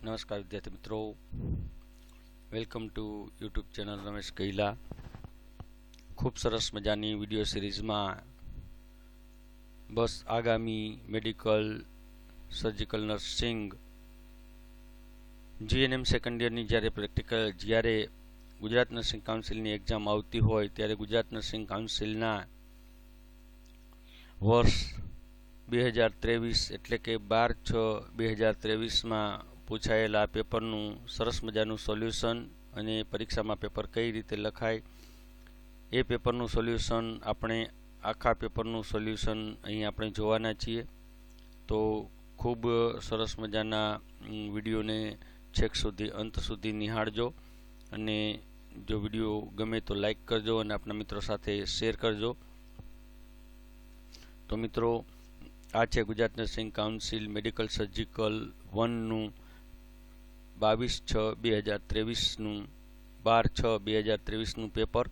નમસ્કાર વિદ્યાર્થી મિત્રો. Welcome to YouTube channel Ramesh Kaila ખૂબ સરસ મજાની વીડિયો સિરીઝમાં બસ આગામી medical surgical nursing GNM second યરની જ્યારે પ્રેક્ટિકલ જ્યારે ગુજરાત નર્સિંગ કાઉન્સિલની એક્ઝામ આવતી હોય, ત્યારે ગુજરાત નર્સિંગ કાઉન્સિલના વર્ષ બે હજાર ત્રેવીસ એટલે કે બાર છ બે હજાર ત્રેવીસમાં પૂછાયેલા પેપરનું સરસ મજાનું સોલ્યુશન અને પરીક્ષામાં પેપર કઈ રીતે લખાય, એ પેપરનું સોલ્યુશન આપણે આખા પેપરનું સોલ્યુશન અહીં આપણે જોવાના છીએ. તો ખૂબ સરસ મજાના વિડીયોને છેક સુધી, અંત સુધી નિહાળજો અને જો વીડિયો ગમે તો લાઈક કરજો અને આપણા મિત્રો સાથે શેર કરજો. તો મિત્રો, આ છે Gujarat nursing council medical surgical વનનું બાવીસ છ બે હજાર ત્રેવીસનું, બાર છ બે હજાર ત્રેવીસનું પેપર,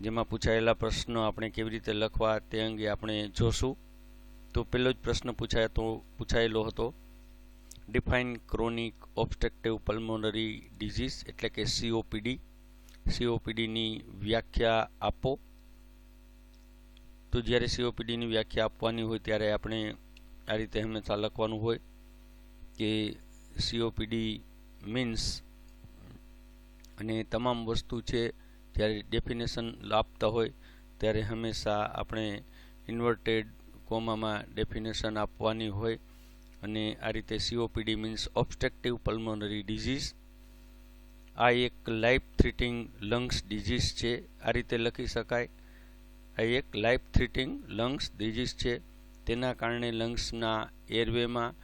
જેમાં પૂછાયેલા પ્રશ્નો આપણે કેવી રીતે લખવા તે અંગે આપણે જોશું. તો પહેલો જ પ્રશ્ન પૂછાયો પૂછાયેલો હતો define chronic obstructive pulmonary disease એટલે કે સીઓપીડી સીઓપીડીની વ્યાખ્યા આપો. તો જ્યારે સીઓપીડીની વ્યાખ્યા આપવાની હોય, ત્યારે આપણે આ રીતે હંમેશા લખવાનું હોય કે સીઓપીડી મીન્સ અને તમામ વસ્તુ છે જ્યારે ડેફિનેશન આપતા હોય ત્યારે હંમેશા આપણે ઇન્વર્ટેડ કોમામાં ડેફિનેશન આપવાની હોય અને આ રીતે COPD means obstructive pulmonary disease આ એક લાઈફ થ્રીટિંગ લંગ્સ ડિઝીઝ છે, આ રીતે લખી શકાય. આ એક લાઈફ થ્રીટિંગ લંગ્સ ડિઝીઝ છે. તેના કારણે લંગ્સના એરવેમાં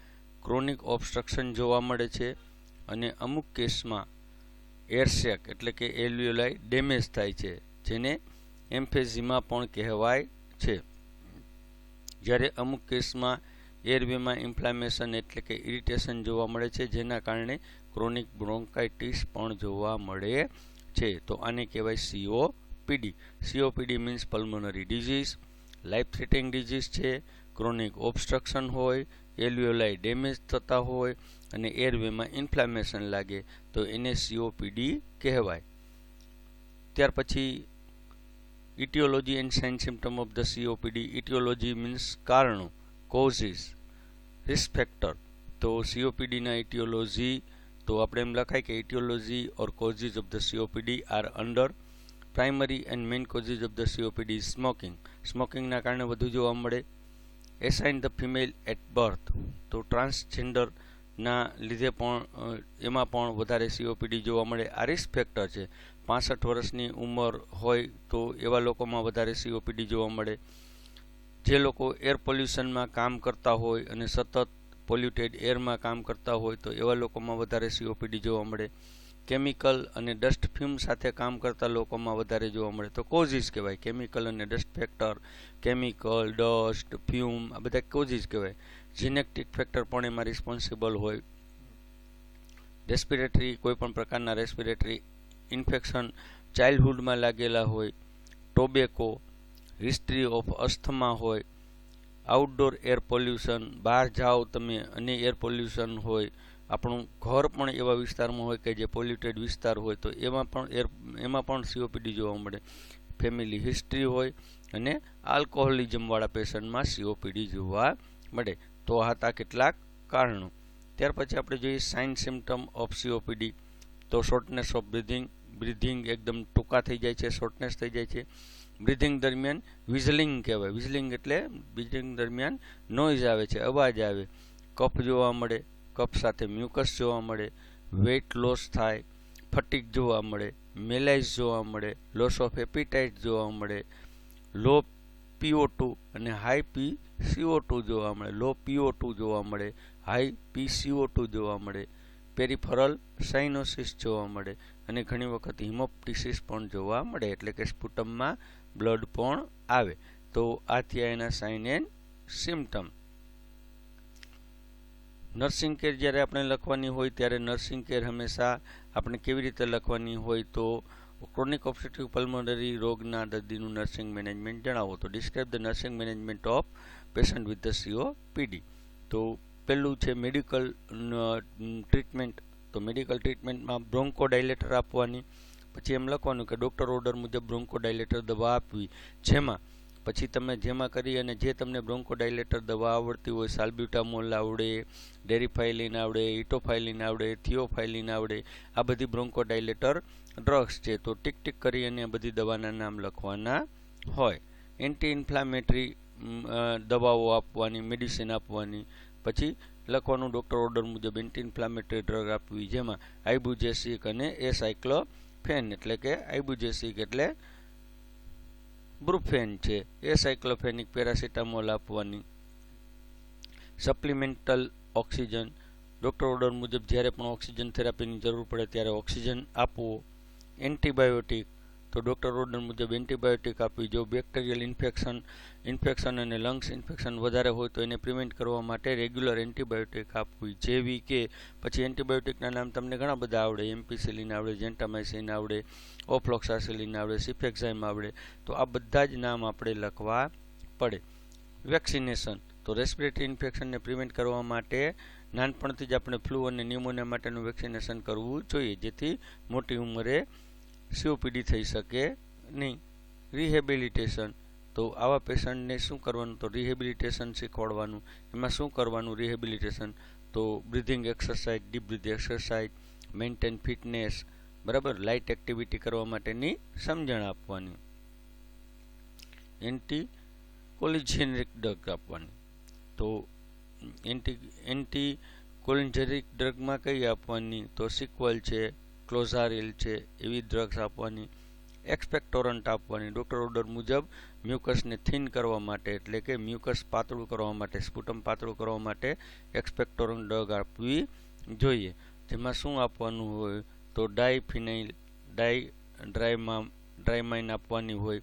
ક્રોનિક ઓબસ્ટ્રક્શન જોવા મળે છે અને અમુક કેસમાં એરસેક એટલે કે એલ્યુલાઈ ડેમેજ થાય છે, જેને એમ્ફેઝિમા પણ કહેવાય છે. જ્યારે અમુક કેસમાં એરવેમાં ઇન્ફ્લામેશન એટલે કે ઇરિટેશન જોવા મળે છે, જેના કારણે ક્રોનિક બ્રોન્કાઇટિસ પણ જોવા મળે છે. તો આને કહેવાય CO PD COPD means pulmonary disease life threatening disease છે, ક્રોનિક ઓબ્સ્ટ્રક્શન હોય એલ્યુલાઈ ડેમેજ થતા હોય અને એરવેમાં ઇન્ફ્લામેશન લાગે, તો એને સીઓપીડી કહેવાય. ત્યાર પછી, aetiology and sign symptom of the COPD aetiology means કારણો, કોઝિસ, રિસ્ક ફેક્ટર. તો સીઓપીડીના ઇટિયોલોજી, તો આપણે એમ લખાય કે aetiology or causes of the COPD are under primary and main causes of the COPD smoking. સ્મોકિંગના કારણે વધુ જોવા મળે. Assign the female at birth તો ટ્રાન્સજેન્ડરના લીધે પણ એમાં પણ વધારે સીઓપીડી જોવા મળે. આ રિસ્ક ફેક્ટર છે. પાસઠ વર્ષની ઉંમર હોય તો એવા લોકોમાં વધારે સીઓપીડી જોવા મળે. જે લોકો એર પોલ્યુશનમાં કામ કરતા હોય અને સતત પોલ્યુટેડ એરમાં કામ કરતા હોય તો એવા લોકોમાં વધારે સીઓપીડી જોવા મળે. કેમિકલ અને ડસ્ટ ફ્યુમ સાથે કામ કરતા લોકોમાં વધારે જોવા મળે. તો કોઝિસ કહેવાય. કેમિકલ અને dust factor chemical dust fume આ બધા કોઝિસ કહેવાય. જીનેટિક ફેક્ટર પણ એમાં રિસ્પોન્સિબલ હોય. રેસ્પિરેટરી કોઈ પણ પ્રકારના રેસ્પિરેટરી ઇન્ફેક્શન ચાઇલ્ડહુડમાં લાગેલા હોય. ટોબેકો હિસ્ટ્રી ઓફ અસ્થમા હોય. આઉટડોર એર પોલ્યુશન બહાર જાઓ તમે અને એર પોલ્યુશન હોય. આપણું ઘર પણ એવા વિસ્તારમાં હોય કે જે પોલ્યુટેડ વિસ્તાર હોય તો એમાં પણ એર એમાં પણ સીઓપીડી જોવા મળે. ફેમિલી હિસ્ટ્રી હોય અને આલ્કોહોલિઝમવાળા પેશન્ટમાં સીઓપીડી જોવા મળે. તો હતા કેટલાક કારણો. ત્યાર પછી આપણે જોઈએ સાઇન સિમ્ટમ ઓફ સીઓપીડી તો શોર્ટનેસ ઓફ બ્રિધિંગ બ્રિધિંગ એકદમ ટૂંકા થઈ જાય છે શોર્ટનેસ થઈ જાય છે. બ્રિધિંગ દરમિયાન વિઝલિંગ કહેવાય. વિઝલિંગ એટલે બ્રિધિંગ દરમિયાન નોઇઝ આવે છે, અવાજ આવે. કફ જોવા મળે. કફ સાથે મ્યુકસ જોવા મળે વેઇટ લોસ થાય ફટીક જોવા મળે મેલાઇઝ જોવા મળે લોસ ઓફ એપિટાઇટ જોવા મળે લો પીઓ ટુ અને હાઈ પી સીઓ ટુ જોવા મળે લો પીઓ ટુ જોવા મળે હાઈ પી સીઓ ટુ જોવા મળે પેરિફરલ સાઇનોસિસ જોવા મળે અને ઘણી વખત હિમોપ્ટિસિસ પણ જોવા મળે, એટલે કે સ્પુટમમાં બ્લડ પણ આવે. તો આ થયા એના sign and symptom nursing care જ્યારે આપણે લખવાની હોય ત્યારે નર્સિંગ કેર હંમેશા આપણે કેવી રીતે લખવાની હોય તો ક્રોનિક ઓબ્સ્ટ્રક્ટિવ પલ્મોનરી રોગના દર્દીનું નર્સિંગ મેનેજમેન્ટ જણાવો. તો describe the nursing management of patient with the CO PD તો પહેલું છે મેડિકલ ટ્રીટમેન્ટ તો મેડિકલ ટ્રીટમેન્ટમાં બ્રોન્કોડાયલેટર આપવાની. પછી એમ લખવાનું કે ડૉક્ટર ઓર્ડર મુજબ બ્રોન્કોડાયલેટર દવા આપવી. જેમાં પછી તમે જેમાં કરી અને જે તમને બ્રોન્કોડાયલેટર દવા આવડતી હોય, સાલ્બ્યુટામોલ આવડે, ડેરીફાઇલિન આવડે, ઇટોફાઇલિન આવડે, થિયોફાઇલિન આવડે, આ બધી બ્રોન્કોડાયલેટર ડ્રગ્સ છે. તો ટીક ટીક કરી અને આ બધી દવાના નામ લખવાના હોય. એન્ટી ઇન્ફ્લામેટરી દવાઓ આપવાની, મેડિસિન આપવાની. પછી લખવાનું ડૉક્ટર ઓર્ડર મુજબ એન્ટી ઇન્ફ્લામેટરી ડ્રગ આપવી, જેમાં આઇબુજેસિક અને એ સાયક્લોફેન એટલે કે આઇબુજેસિક એટલે બ્રુફેન છે. એ સાયક્લોફેનિક પેરાસિટામોલ આપવાની. સપ્લિમેન્ટલ ઓક્સિજન ડૉક્ટર ઓર્ડર મુજબ જ્યારે પણ ઓક્સિજન થેરાપીની જરૂર પડે ત્યારે ઓક્સિજન આપવો. એન્ટીબાયોટિક તો ડૉક્ટર ઓર્ડર મુજબ એન્ટીબાયોટિક આપવી. જો બેક્ટેરિયલ ઇન્ફેક્શન ઇન્ફેક્શન અને લંગ્સ ઇન્ફેક્શન વધારે હોય તો એને પ્રિવેન્ટ કરવા માટે રેગ્યુલર એન્ટીબાયોટિક આપવી. જેવી કે પછી એન્ટીબાયોટિકના નામ તમને ઘણા બધા આવડે. એમ્પિસિલિન આવડે જેન્ટામાઇસિન આવડે ઓફ્લોક્સાસિલિન આવડે સિફેક્ઝાઇમ આવડે. તો આ બધા જ નામ આપણે લખવા પડે. વેક્સિનેશન તો રેસ્પિરેટરી ઇન્ફેક્શનને પ્રિવેન્ટ કરવા માટે નાનપણથી જ આપણે ફ્લૂ અને ન્યુમોનિયા માટેનું વેક્સિનેશન કરવું જોઈએ. જેથી મોટી ઉંમરે સીઓપીડી થઈ શકે નહીં. રિહેબિલિટેશન તો આવા પેશન્ટને શું કરવાનું? તો રિહેબિલિટેશન શીખવાડવાનું. એમાં શું કરવાનું? રિહેબિલિટેશન તો breathing exercise deep breath exercise maintain fitness બરાબર? લાઇટ એક્ટિવિટી કરવા માટેની સમજણ આપવાની. એન્ટી કોલિજેનિક ડ્રગ આપવાની. તો એન્ટી એન્ટી કોલિજેનિક ડ્રગમાં કઈ આપવાની? તો સિક્વલ છે ક્લોઝારિલ છે, એવી ડ્રગ્સ આપવાની એક્સપેક્ટોરન્ટ આપવાની ડૉક્ટર ઓર્ડર મુજબ મ્યુકસને થીન કરવા માટે, એટલે કે મ્યુકસ પાતળું કરવા માટે સ્પુટમ પાતળું કરવા માટે એક્સપેક્ટોરન્ટ ડ્રગ આપવી જોઈએ. જેમાં શું આપવાનું હોય, તો ડાયફિનાઇલ ડાય ડ્રાયમા ડ્રાયમાઇન આપવાની હોય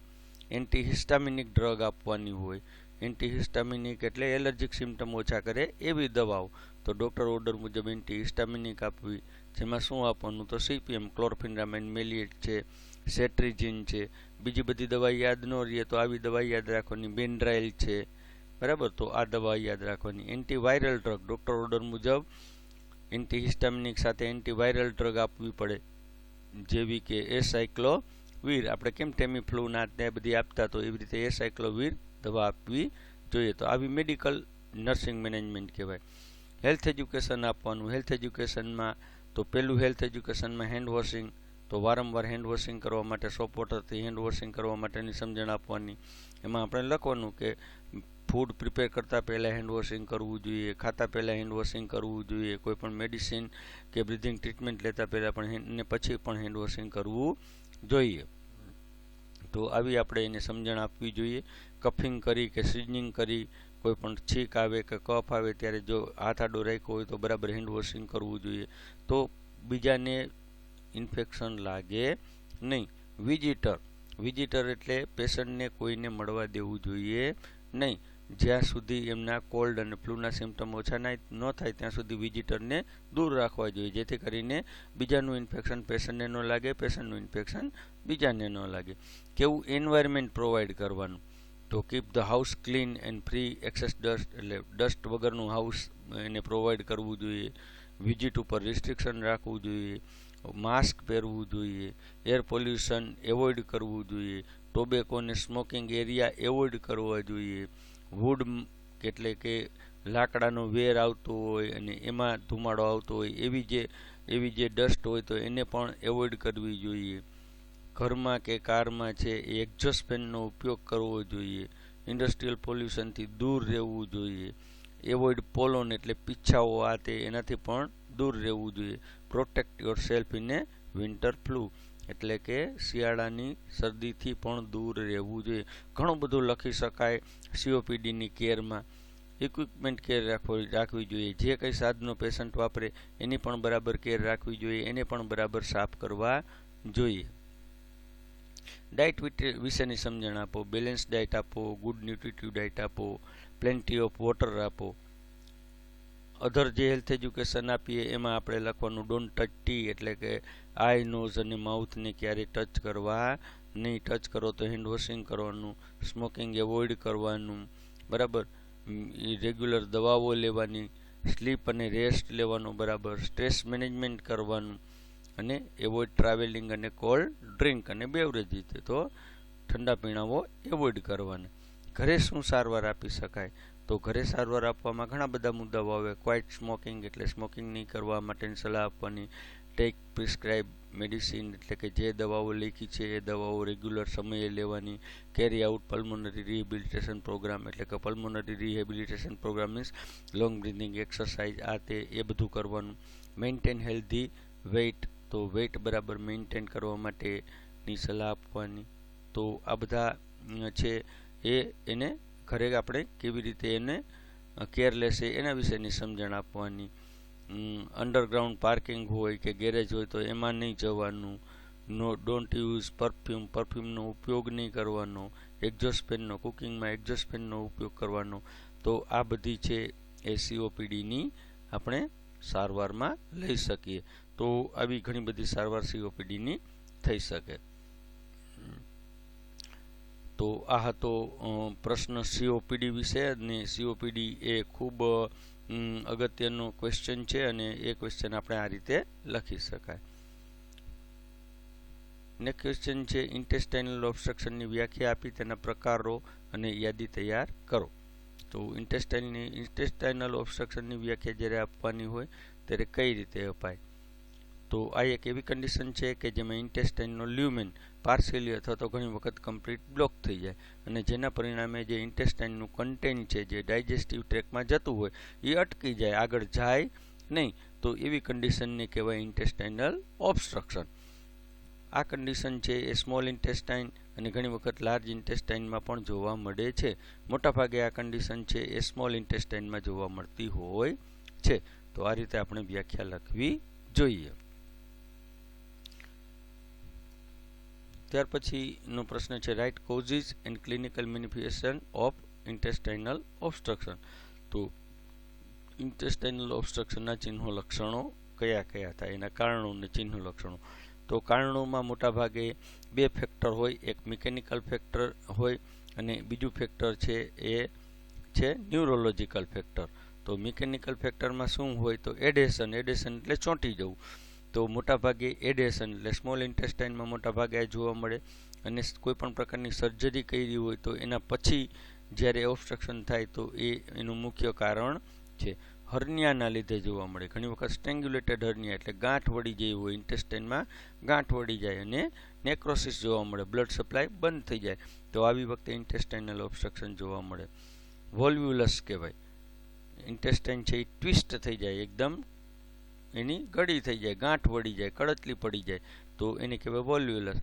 એન્ટીહિસ્ટામિનિક ડ્રગ આપવાની હોય. એન્ટીહિસ્ટામિનિક એટલે એલર્જીક સિમ્ટમ ઓછા કરે એવી દવાઓ. તો ડૉક્ટર ઓર્ડર મુજબ એન્ટીહિસ્ટામિનિક આપવી જેમાં શું આપવાનું? તો સીપીએમ ક્લોરફિનામાઇન મેલિએટ છે, સેટ્રીજિન છે, બીજી બધી દવા યાદ ન રહીએ તો આવી દવા યાદ રાખવાની બેન્ડ્રાઇલ છે. બરાબર? તો આ દવા યાદ રાખવાની. એન્ટીવાયરલ ડ્રગ, ડૉક્ટર ઓર્ડર મુજબ એન્ટીહિસ્ટામિનિક સાથે એન્ટીવાયરલ ડ્રગ આપવી પડે, જેવી કે એ સાયક્લોવીર આપણે કેમ ટેમીફ્લૂના તે બધી આપતા? તો એવી રીતે એસાયક્લોવીર સાયક્લોવીર દવા આપવી જોઈએ. તો આવી મેડિકલ નર્સિંગ મેનેજમેન્ટ કહેવાય. હેલ્થ એજ્યુકેશન આપવાનું. હેલ્થ એજ્યુકેશનમાં તો પહેલું હેલ્થ એજ્યુકેશનમાં હેન્ડ વોશિંગ તો વારંવાર હેન્ડ વોશિંગ કરવા માટે સોપ વોટરથી હેન્ડ વોશિંગ કરવા માટેની સમજણ આપવાની. એમાં આપણે લખવાનું કે ફૂડ પ્રિપેર કરતાં પહેલાં હેન્ડ વોશિંગ કરવું જોઈએ, ખાતા પહેલાં હેન્ડ વોશિંગ કરવું જોઈએ, કોઈ પણ મેડિસિન કે બ્રિધિંગ ટ્રીટમેન્ટ લેતા પહેલાં પણ ને પછી પણ હેન્ડ વોશિંગ કરવું જોઈએ. તો આવી આપણે એને સમજણ આપવી જોઈએ. કફિંગ કરી કે સિઝનિંગ કરી કોઈ પણ છીક આવે કે કફ આવે ત્યારે જો હાથ આડો રાખ્યો હોય તો બરાબર હેન્ડ વોશિંગ કરવું જોઈએ. તો બીજાને ઇન્ફેક્શન લાગે નહીં. વિઝિટર વિઝિટર એટલે પેશન્ટને કોઈને મળવા દેવું જોઈએ નહીં. જ્યાં સુધી એમના કોલ્ડ અને ફ્લૂના સિમ્ટમ ઓછા ન થાય, ત્યાં સુધી વિઝિટરને દૂર રાખવા જોઈએ. જેથી કરીને બીજાનું ઇન્ફેક્શન પેશન્ટને ન લાગે, પેશન્ટનું ઇન્ફેક્શન બીજાને ન લાગે. કેવું એન્વાયરમેન્ટ પ્રોવાઈડ કરવાનું? તો keep the house clean and free access dust એટલે ડસ્ટ વગરનું હાઉસ એને પ્રોવાઈડ કરવું જોઈએ વિઝિટ ઉપર રિસ્ટ્રિક્શન રાખવું જોઈએ માસ્ક પહેરવું જોઈએ એર પોલ્યુશન એવોઇડ કરવું જોઈએ ટોબેકો ને સ્મોકિંગ એરિયા એવોઇડ કરવા જોઈએ વુડ એટલે કે લાકડાનો વેર આવતો હોય અને એમાં ધુમાડો આવતો હોય, એવી જે એવી જે ડસ્ટ હોય તો એને પણ એવોઇડ કરવી જોઈએ. ઘરમાં કે કારમાં છે, એ એક્ઝોસ્ટ ફેનનો ઉપયોગ કરવો જોઈએ. ઇન્ડસ્ટ્રીયલ પોલ્યુશનથી દૂર રહેવું જોઈએ. એવોઇડ પોલોન એટલે પીછાઓ આ તે એનાથી પણ દૂર રહેવું જોઈએ. Protect yourself in a winter flu એટલે કે શિયાળાની શરદીથી પણ દૂર રહેવું જોઈએ. ઘણું બધું લખી શકાય સીઓપીડીની કેરમાં. ઇક્વિપમેન્ટ કેર રાખવી રાખવી જોઈએ. જે કંઈ સાધનો પેશન્ટ વાપરે, એની પણ બરાબર કેર રાખવી જોઈએ. એને પણ બરાબર સાફ કરવા જોઈએ. ડાયટ વિશેની સમજણ આપો બેલેન્સ ડાયટ આપો ગુડ ન્યુટ્રિટિવ ડાયટ આપો પ્લેન્ટી ઓફ વોટર આપો. અધર જે હેલ્થ એજ્યુકેશન આપીએ, એમાં આપણે લખવાનું ડોન્ટ ટચ ટી એટલે કે આઈ નોઝ અને માઉથને ક્યારેય ટચ કરવા, નહીં ટચ કરો તો હેન્ડ વોશિંગ કરવાનું સ્મોકિંગ એવોઇડ કરવાનું, બરાબર? રેગ્યુલર દવાઓ લેવાની સ્લીપ અને રેસ્ટ લેવાનું, બરાબર? સ્ટ્રેસ મેનેજમેન્ટ કરવાનું અને એવોઇડ ટ્રાવેલિંગ અને કોલ્ડ ડ્રિંક અને બેવરેજ તો ઠંડા પીણાઓ એવોઇડ કરવાના. ઘરે શું સારવાર આપી શકાય? તો ઘરે સારવાર આપવામાં ઘણા બધા મુદ્દાઓ આવે. ક્વાઇટ સ્મોકિંગ એટલે સ્મોકિંગ નહીં કરવા માટેની સલાહ આપવાની. ટેક પ્રિસ્ક્રાઇબ મેડિસિન એટલે કે જે દવાઓ લેખી છે એ દવાઓ રેગ્યુલર સમયે લેવાની. Carry out pulmonary rehabilitation programme એટલે કે pulmonary rehabilitation programme means long breathing exercise આ તે એ બધું કરવાનું. મેન્ટેન હેલ્ધી વેઇટ તો વેટ બરાબર મેન્ટેન કરવા માટેની સલાહ આપવાની. તો આ બધા છે, એ એને ઘરે આપણે કેવી રીતે એને કેર લેશે એના વિશેની સમજણ આપવાની. અંડરગ્રાઉન્ડ પાર્કિંગ હોય કે ગેરેજ હોય તો એમાં નહીં જવાનું. નો ડોન્ટ યુઝ પરફ્યુમ પરફ્યુમનો ઉપયોગ નહીં કરવાનો. એક્ઝોસ્ટ ફેનનો કુકિંગમાં એક્ઝોસ્ટ ફેનનો ઉપયોગ કરવાનો. તો આ બધી છે એ સીઓપીડીની આપણે સારવારમાં લઈ શકીએ. તો આવી ઘણી બધી સારવાર સીઓપીડીની થઈ શકે. તો આ હતો પ્રશ્ન સીઓપીડી વિશે અને સીઓપીડી એ ખૂબ અગત્યનો ક્વેશ્ચન છે અને એ ક્વેશ્ચન આપણે આ રીતે લખી શકાય. નેક્સ્ટ ક્વેશ્ચન છે ઇન્ટેસ્ટાઇનલ ઓબ્સ્ટ્રક્શનની વ્યાખ્યા આપી, તેના પ્રકારો અને યાદી તૈયાર કરો. તો ઇન્ટેસ્ટાઇનની ઇન્ટેસ્ટાઇનલ ઓબ્સ્ટ્રક્શનની વ્યાખ્યા જ્યારે આપવાની હોય, ત્યારે કઈ રીતે અપાય? તો આ એક એવી કન્ડિશન છે કે જેમાં ઇન્ટેસ્ટાઇનનો લ્યુમેન પાર્શિયલી અથવા તો ઘણી વખત કમ્પ્લીટ બ્લોક થઈ જાય અને જેના પરિણામે જે ઇન્ટેસ્ટાઇનનું કન્ટેન્ટ છે, જે ડાયજેસ્ટિવ ટ્રેકમાં જતું હોય, એ અટકી જાય, આગળ જાય નહીં. તો એવી કન્ડિશનને કહેવાય ઇન્ટેસ્ટાઇનલ ઓબ્સ્ટ્રક્શન આ કન્ડિશન છે એ સ્મોલ ઇન્ટેસ્ટાઇન અને ઘણી વખત લાર્જ ઇન્ટેસ્ટાઇનમાં પણ જોવા મળે છે. મોટાભાગે આ કન્ડિશન છે એ સ્મોલ ઇન્ટેસ્ટાઇનમાં જોવા મળતી હોય છે. તો આ રીતે આપણે વ્યાખ્યા લખવી જોઈએ. ત્યાર પછીનો પ્રશ્ન છે write causes and clinical manifestation of intestinal obstruction તો ઇન્ટેસ્ટાઇનલ ઓબસ્ટ્રક્શનના ચિહ્નો લક્ષણો કયા કયા થાય? એના કારણો અને ચિહ્નો લક્ષણો. તો કારણોમાં મોટાભાગે બે ફેક્ટર હોય, એક મિકેનિકલ ફેક્ટર હોય અને બીજું ફેક્ટર છે એ છે ન્યુરોલોજીકલ ફેક્ટર તો મિકેનિકલ ફેક્ટરમાં શું હોય? તો એડેશન એડેશન એટલે ચોંટી જવું. તો મોટાભાગે એડેશન એટલે સ્મોલ ઇન્ટેસ્ટાઇનમાં મોટાભાગે આ જોવા મળે. અને કોઈપણ પ્રકારની સર્જરી કરી હોય તો એના પછી જ્યારે ઓબ્સ્ટ્રક્શન થાય તો એ એનું મુખ્ય કારણ છે. હર્નિયાના લીધે જોવા મળે. ઘણી વખત સ્ટ્રેન્ગ્યુલેટેડ હર્નિયા એટલે ગાંઠ વળી ગઈ હોય ઇન્ટેસ્ટાઇનમાં ગાંઠ વળી જાય અને નેક્રોસિસ જોવા મળે. બ્લડ સપ્લાય બંધ થઈ જાય. તો આવી વખતે ઇન્ટેસ્ટાઇનલ ઓબ્સ્ટ્રક્શન જોવા મળે. વોલ્વ્યુલસ કહેવાય. ઇન્ટેસ્ટાઇન છે એ ટ્વિસ્ટ થઈ જાય એકદમ એની ગળી થઈ જાય, ગાંઠ વળી જાય કડતલી પડી જાય, તો એને કહેવાય વોલ્યુલર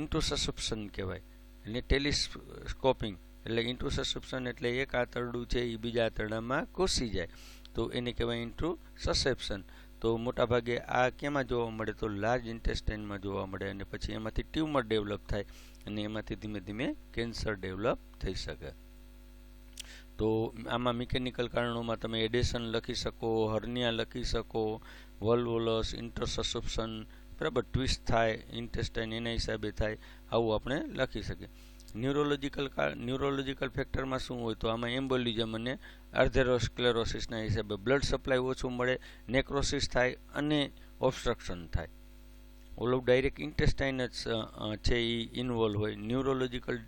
ઇન્ટુસસપ્શન કહેવાય. એટલે ટેલિસ્કોપિંગ એટલે ઇન્ટુસસપ્શન એટલે એક આંતરડું છે એ બીજા આંતરડામાં ઘૂસી જાય, તો એને કહેવાય ઇન્ટુ સસેપ્શન તો મોટાભાગે આ કેમાં જોવા મળે? તો લાર્જ ઇન્ટેસ્ટાઇનમાં જોવા મળે અને પછી એમાંથી ટ્યુમર ડેવલપ થાય અને એમાંથી ધીમે ધીમે કેન્સર ડેવલપ થઈ શકે. તો આમાં મિકેનિકલ કારણોમાં તમે એડેશન લખી શકો હર્નિયા લખી શકો વલ્વોલસ, ઇન્ટરસસપ્શન, બરાબર ટ્વિસ્ટ થાય ઇન્ટેસ્ટાઇન એના હિસાબે થાય, આવું આપણે લખી શકીએ. ન્યુરોલોજીકલ ન્યુરોલોજીકલ ફેક્ટરમાં શું હોય તો આમાં એમ્બોલિઝમ અને અર્ધેરોસ્ક્લેરોસિસના હિસાબે બ્લડ સપ્લાય ઓછું મળે નેક્રોસિસ થાય અને ઓબ્સ્ટ્રક્શન થાય. ઓલ ડાયરેક્ટ ઇન્ટેસ્ટાઇન જ છે એ ઇન્વોલ્વ હોય ન્યુરોલોજીકલ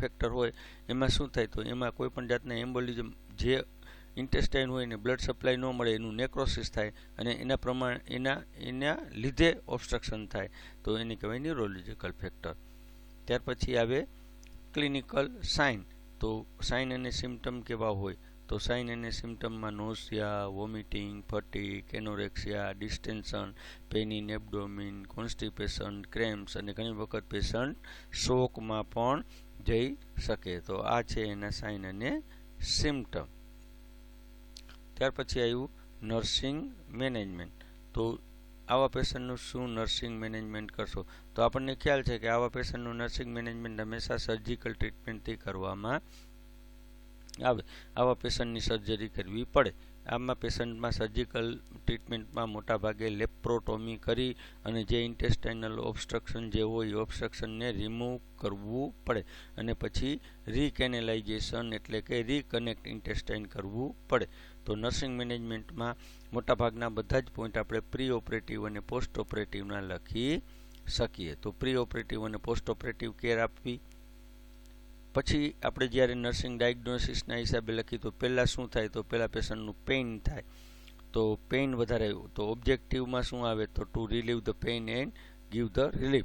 ફેક્ટર હોય, એમાં શું થાય તો એમાં કોઈ પણ જાતના એમ્બોલિઝમ જે ઇન્ટેસ્ટાઇન હોય એને બ્લડ સપ્લાય ન મળે, એનું નેક્રોસિસ થાય અને એના પ્રમાણ, એના એના લીધે ઓબ્સ્ટ્રક્શન થાય. તો એને કહેવાય ન્યુરોલોજીકલ ફેક્ટર ત્યાર પછી આવે ક્લિનિકલ સાઇન તો સાઇન અને સિમ્ટમ કેવા હોય? તો સાઇન અને સિમ્ટમમાં nausea vomiting fatigue anorexia distension pain in abdomen constipation cramps અને ઘણી વખત પેશન્ટ શોકમાં પણ જઈ શકે. તો આ છે એના સાઇન અને સિમ્ટમ ત્યાર પછી આવ્યું નર્સિંગ મેનેજમેન્ટ. તો આવા પેશન્ટનું શું નર્સિંગ મેનેજમેન્ટ કરશો? તો આપણને ખ્યાલ છે કે આવા પેશન્ટનું નર્સિંગ મેનેજમેન્ટ હંમેશા સર્જિકલ ટ્રીટમેન્ટથી કરવામાં આવે. આવા પેશન્ટની સર્જરી કરવી પડે. આમાં પેશન્ટમાં સર્જિકલ ટ્રીટમેન્ટમાં મોટાભાગે લેપ્રોટોમી કરી અને જે ઇન્ટેસ્ટાઇનલ ઓબ્સ્ટ્રક્શન જે હોય એ ઓબસ્ટ્રક્શનને રિમૂવ કરવું પડે. અને પછી રીકેનેલાઇઝેશન એટલે કે રીકનેક્ટ ઇન્ટેસ્ટાઇન કરવું પડે. તો નર્સિંગ મેનેજમેન્ટમાં મોટાભાગના બધા જ પોઈન્ટ આપણે પ્રી ઓપરેટિવ અને પોસ્ટ ઓપરેટિવના લખી શકીએ. તો પ્રી ઓપરેટિવ અને પોસ્ટ ઓપરેટિવ કેર આપવી. પછી આપણે જ્યારે નર્સિંગ ડાયગ્નોસિસના હિસાબે લખીએ તો પહેલાં શું થાય? તો પહેલાં પેશન્ટનું પેઇન થાય. તો પેઇન વધારે તો ઓબ્જેક્ટિવમાં શું આવે? તો to relieve the pain and give the relief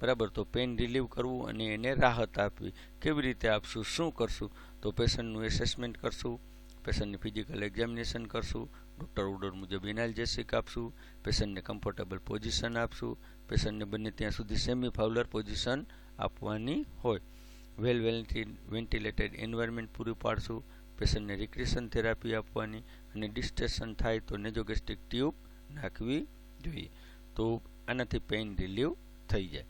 બરાબર? તો પેઇન રિલીવ કરવું અને એને રાહત આપવી. કેવી રીતે આપશું? શું કરશું? તો પેશન્ટનું એસેસમેન્ટ કરશું. પેશન્ટની ફિઝિકલ એક્ઝામિનેશન કરશું, ડૉક્ટર ઓર્ડર મુજબ એનાલિજેસિક આપશું, પેશન્ટને કમ્ફર્ટેબલ પોઝિશન આપશું, પેશન્ટને બને ત્યાં સુધી સેમી ફાવલર પોઝિશન આપવાની હોય. વેલ વેન્ટિલેટેડ એન્વાયરમેન્ટ પૂરું પાડશું, પેશન્ટને રિક્રેશન થેરાપી આપવાની અને ડિસ્ટેશન થાય તો નેજોગેસ્ટિક ટ્યુબ નાખવી જોઈએ. તો આનાથી પેઇન રિલીવ થઈ જાય.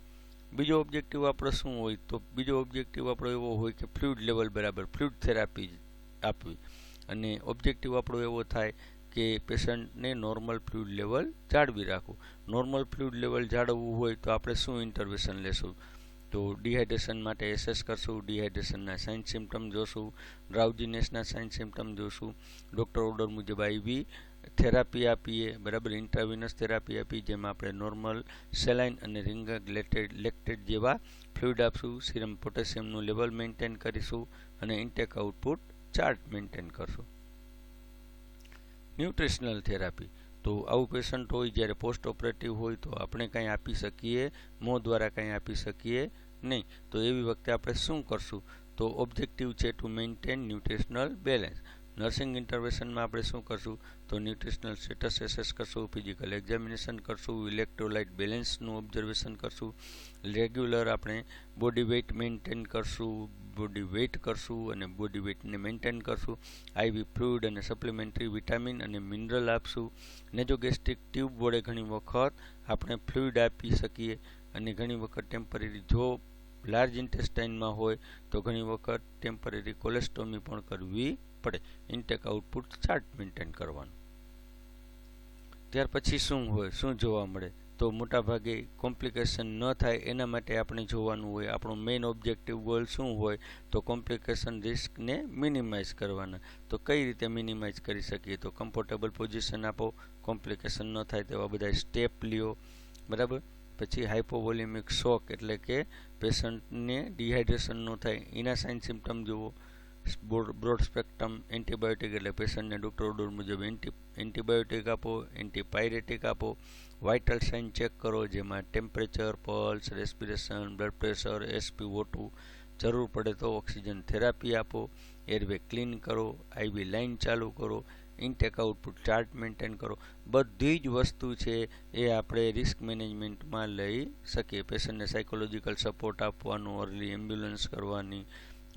બીજો ઓબ્જેક્ટિવ આપણો શું હોય તો બીજો ઓબ્જેક્ટિવ આપણો એવો હોય કે ફ્લુઇડ લેવલ બરાબર ફ્લુઇડ થેરાપી આપવી. અને ઓબ્જેક્ટિવ આપણો એવો થાય કે પેશન્ટને નોર્મલ ફ્લુઇડ લેવલ જાળવી રાખવું. નોર્મલ ફ્લુઇડ લેવલ જાળવવું હોય તો આપણે શું ઇન્ટરવેશન લેશું? તો ડિહાઇડ્રેશન માટે એસેસ કરશું ડિહાઇડ્રેશનના સાઇન સિમ્ટમ જોશું ડ્રાઉજીનેસના સાઇન સિમ્ટમ જોશું. ડૉક્ટર ઓર્ડર મુજબ આઈવી થેરાપી આપીએ, બરાબર? ઇન્ટ્રાવિનસ થેરાપી આપી, જેમાં આપણે નોર્મલ સેલાઇન અને રિંગ ગ્લેટેડ લેક્ટેડ જેવા ફ્લુઇડ આપશું. સિરમ પોટેશિયમનું લેવલ મેન્ટેન કરીશું અને ઇન્ટેક આઉટપુટ ચાર્ટ મેન્ટેન કરશું. Nutritional therapy. તો આવું પેશન્ટ હોય, જ્યારે પોસ્ટ ઓપરેટિવ હોય, તો આપણે કંઈ આપી શકીએ, મોં દ્વારા કંઈ આપી શકીએ નહીં. તો એવી વખતે આપણે શું કરશું? તો ઓબ્જેક્ટિવ છે to maintain nutritional balance nursing ઇન્ટરવેશનમાં આપણે શું કરશું? તો ન્યુટ્રિશનલ સ્ટેટસ એસેસ કરશું ફિઝિકલ એક્ઝામિનેશન કરશું ઇલેક્ટ્રોલાઇટ બેલેન્સનું ઓબ્ઝર્વેશન કરશું. રેગ્યુલર આપણે બોડી વેઇટ મેન્ટેન કરશું બોડી વેઇટ કરશું અને બોડી વેઇટને મેન્ટેન કરશું. આઈવી ફ્લુઇડ અને સપ્લિમેન્ટરી વિટામિન અને મિનરલ આપશું. નેજોગેસ્ટિક ટ્યુબ વડે ઘણી વખત આપણે ફ્લુઇડ આપી શકીએ અને ઘણી વખત ટેમ્પરરી જો લાર્જ ઇન્ટેસ્ટાઇનમાં હોય તો ઘણી વખત ટેમ્પરરી કોલેસ્ટોમી પણ કરવી પડે. ઇન્ટેક આઉટપુટ ચાર્ટ મેન્ટેન કરવાનું. ત્યાર પછી શું હોય? શું જોવા મળે? તો મોટાભાગે કોમ્પ્લિકેશન ન થાય એના માટે આપણે જોવાનું હોય, આપણું મેઇન ઓબ્જેક્ટિવ ગોલ શું હોય, તો કોમ્પ્લિકેશન રિસ્કને મિનિમાઇઝ કરવાના. તો કઈ રીતે મિનિમાઇઝ કરી શકીએ? તો કમ્ફર્ટેબલ પોઝિશન આપો, કોમ્પ્લિકેશન ન થાય તેવા બધા સ્ટેપ લ્યો, બરાબર? પછી હાઇપોવોલ્યુમિક શોક એટલે કે પેશન્ટને ડિહાઇડ્રેશન ન થાય, એના સાઇન સિમ્ટમ જુઓ. બ્રોડ સ્પેક્ટ્રમ એન્ટીબાયોટિક એટલે પેશન્ટને ડૉક્ટર ઓર્ડર મુજબ એન્ટી એન્ટીબાયોટિક આપો એન્ટીપાયરેટિક આપો વાઇટલ સાઇન ચેક કરો, જેમાં temperature pulse respiration blood pressure SP two જરૂર પડે તો ઓક્સિજન થેરાપી આપો એરવે ક્લીન કરો આઈવી લાઇન ચાલુ કરો ઇન્ટેક આઉટપુટ ચાર્ટ મેન્ટેન કરો. બધી જ વસ્તુ છે એ આપણે રિસ્ક મેનેજમેન્ટમાં લઈ શકીએ. પેશન્ટને સાયકોલોજીકલ સપોર્ટ આપવાનું અર્લી એમ્બ્યુલન્સ કરવાની,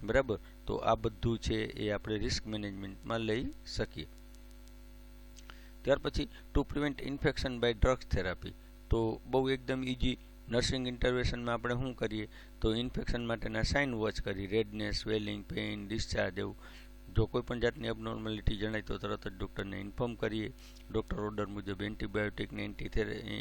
બરાબર? તો આ બધું છે એ આપણે રિસ્ક મેનેજમેન્ટમાં લઈ શકીએ. ત્યાર પછી to prevent infection by drugs therapy તો બહુ એકદમ ઇઝી નર્સિંગ ઇન્ટરવેશનમાં આપણે શું કરીએ? તો ઇન્ફેક્શન માટેના સાઇન વોચ કરી રેડનેસ સ્વેલિંગ પેઇન ડિસ્ચાર્જ એવું. જો કોઈ પણ જાતની અબનોર્મેલિટી જણાય તો તરત જ ડૉક્ટરને ઇન્ફોર્મ કરીએ. ડૉક્ટર ઓર્ડર મુજબ એન્ટીબાયોટિકને એન્ટી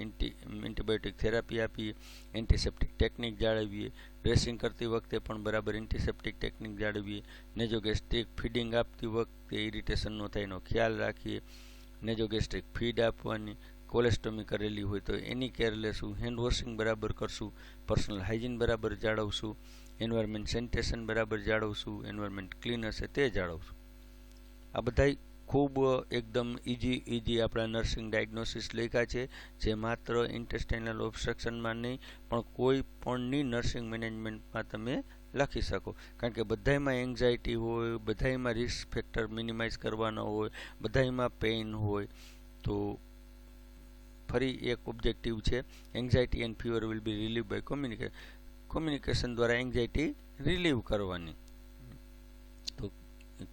એન્ટી એન્ટીબાયોટિક થેરાપી આપીએ. એન્ટીસેપ્ટિક ટેકનિક જાળવીએ. ડ્રેસિંગ કરતી વખતે પણ બરાબર એન્ટીસેપ્ટિક ટેકનિક જાળવીએ. ને જો નેજોગેસ્ટિક ફીડિંગ આપતી વખતે ઇરિટેશન ન થાય એનો ખ્યાલ રાખીએ. નેજોગેસ્ટ્રિક ફીડ આપવાની કોલેસ્ટોમી કરેલી હોય તો એની કેર લેશું હેન્ડ વોશિંગ બરાબર કરશું પર્સનલ હાઇજીન બરાબર જાળવશું એન્વાયરમેન્ટ સેનિટેશન બરાબર જાળવશું એન્વાયરમેન્ટ ક્લીન હશે તે જાળવશું. આ બધા ખૂબ એકદમ ઇઝી ઇઝી આપણા નર્સિંગ ડાયગ્નોસિસ લખ્યા છે, જે માત્ર ઇન્ટેસ્ટાઇનલ ઓબ્સ્ટ્રક્શનમાં નહીં, પણ કોઈ પણની નર્સિંગ મેનેજમેન્ટમાં તમે લખી શકો. કારણ કે બધામાં એન્ઝાયટી હોય બધામાં રિસ્ક ફેક્ટર મિનિમાઇઝ કરવાના હોય બધામાં પેઇન હોય. તો ફરી એક ઓબ્જેક્ટિવ છે anxiety and fever will be relieve by communication communication દ્વારા એન્ઝાયટી રિલીવ કરવાની. તો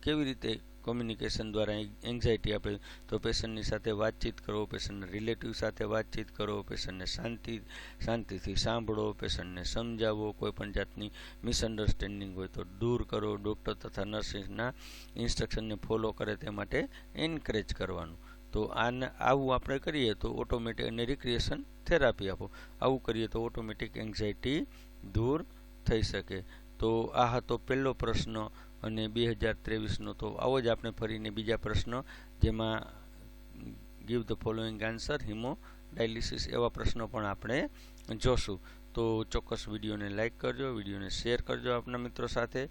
કેવી રીતે કોમ્યુનિકેશન દ્વારા એન્ઝાયટી આપે, તો પેશન્ટની સાથે વાતચીત કરો, પેશન્ટના રિલેટિવ સાથે વાતચીત કરો, પેશન્ટને શાંતિ, શાંતિથી સાંભળો, પેશન્ટને સમજાવો, કોઈ પણ જાતની મિસઅન્ડરસ્ટેન્ડિંગ હોય તો દૂર કરો ડૉક્ટર તથા નર્સિંગના ઇન્સ્ટ્રક્શનને ફોલો કરે તે માટે એન્કરેજ કરવાનું. તો આને, આવું આપણે કરીએ તો ઓટોમેટિક અને રિક્રિએશન થેરાપી આપો. આવું કરીએ તો ઓટોમેટિક એન્ઝાયટી દૂર થઈ શકે. તો આ હતો પહેલો પ્રશ્ન. અને બે હજાર ત્રેવીસનો તો આવો જ આપણે ફરીને બીજા પ્રશ્ન, જેમાં give the following answer haemodialysis એવા પ્રશ્નો પણ આપણે જોશું. તો ચોક્કસ વિડીયોને લાઇક કરજો, વિડીયોને શેર કરજો આપના મિત્રો સાથે.